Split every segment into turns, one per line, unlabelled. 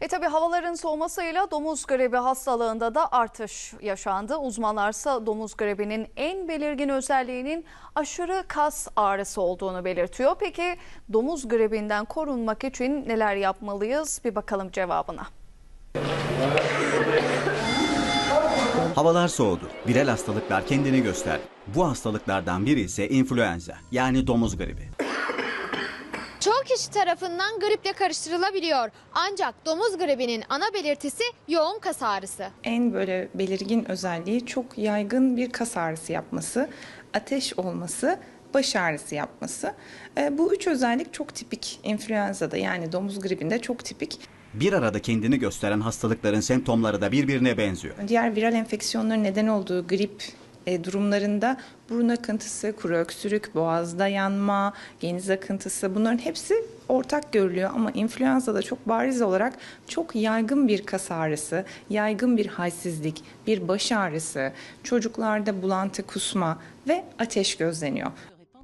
E tabi havaların soğumasıyla domuz gribi hastalığında da artış yaşandı. Uzmanlarsa domuz gribinin en belirgin özelliğinin aşırı kas ağrısı olduğunu belirtiyor. Peki domuz gribinden korunmak için neler yapmalıyız? Bir bakalım cevabına.
Havalar soğudu. Viral hastalıklar kendini gösterdi. Bu hastalıklardan biri ise influenza yani domuz gribi.
Çoğu kişi tarafından griple karıştırılabiliyor. Ancak domuz gribinin ana belirtisi yoğun kas ağrısı.
En böyle belirgin özelliği çok yaygın bir kas ağrısı yapması, ateş olması, baş ağrısı yapması. E, Bu üç özellik çok tipik influenza'da yani domuz gribinde çok tipik.
Bir arada kendini gösteren hastalıkların semptomları da birbirine benziyor.
Diğer viral enfeksiyonların neden olduğu grip e, durumlarında burun akıntısı, kuru öksürük, boğazda yanma, geniz akıntısı bunların hepsi ortak görülüyor ama influenza'da çok bariz olarak çok yaygın bir kas ağrısı, yaygın bir halsizlik, bir baş ağrısı, çocuklarda bulantı, kusma ve ateş gözleniyor.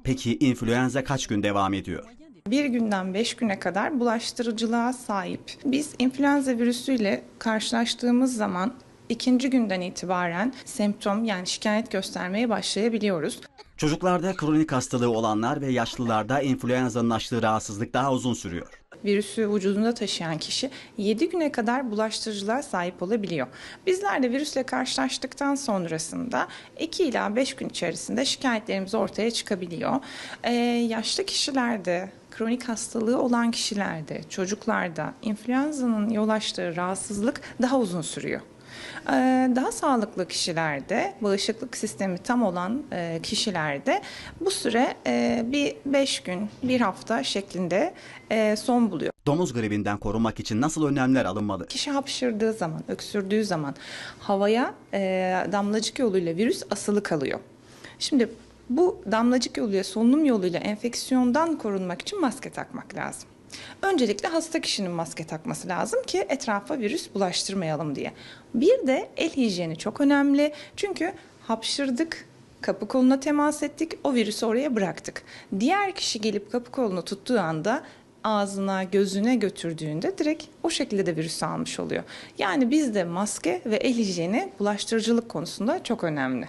Peki influenza kaç gün devam ediyor?
Bir günden beş güne kadar bulaştırıcılığa sahip. Biz influenza virüsüyle karşılaştığımız zaman ikinci günden itibaren semptom yani şikayet göstermeye başlayabiliyoruz.
Çocuklarda kronik hastalığı olanlar ve yaşlılarda influenza'nın açtığı rahatsızlık daha uzun sürüyor.
Virüsü vücudunda taşıyan kişi 7 güne kadar bulaştırıcılığa sahip olabiliyor. Bizler de virüsle karşılaştıktan sonrasında 2 ila 5 gün içerisinde şikayetlerimiz ortaya çıkabiliyor. Ee, yaşlı kişilerde, kronik hastalığı olan kişilerde, çocuklarda influenza'nın yol açtığı rahatsızlık daha uzun sürüyor. Ee, Daha sağlıklı kişilerde, bağışıklık sistemi tam olan e, kişilerde bu süre e, bir 5 gün, bir hafta şeklinde e, son buluyor.
Domuz gribinden korunmak için nasıl önlemler alınmalı?
Kişi hapşırdığı zaman, öksürdüğü zaman havaya damlacık yoluyla virüs asılı kalıyor. Şimdi bu damlacık yoluyla, solunum yoluyla enfeksiyondan korunmak için maske takmak lazım. Öncelikle hasta kişinin maske takması lazım ki etrafa virüs bulaştırmayalım diye. Bir de el hijyeni çok önemli. Çünkü hapşırdık, kapı koluna temas ettik, o virüsü oraya bıraktık. Diğer kişi gelip kapı kolunu tuttuğu anda ağzına, gözüne götürdüğünde direkt o şekilde de virüs almış oluyor. Yani bizde maske ve el hijyeni bulaştırıcılık konusunda çok önemli.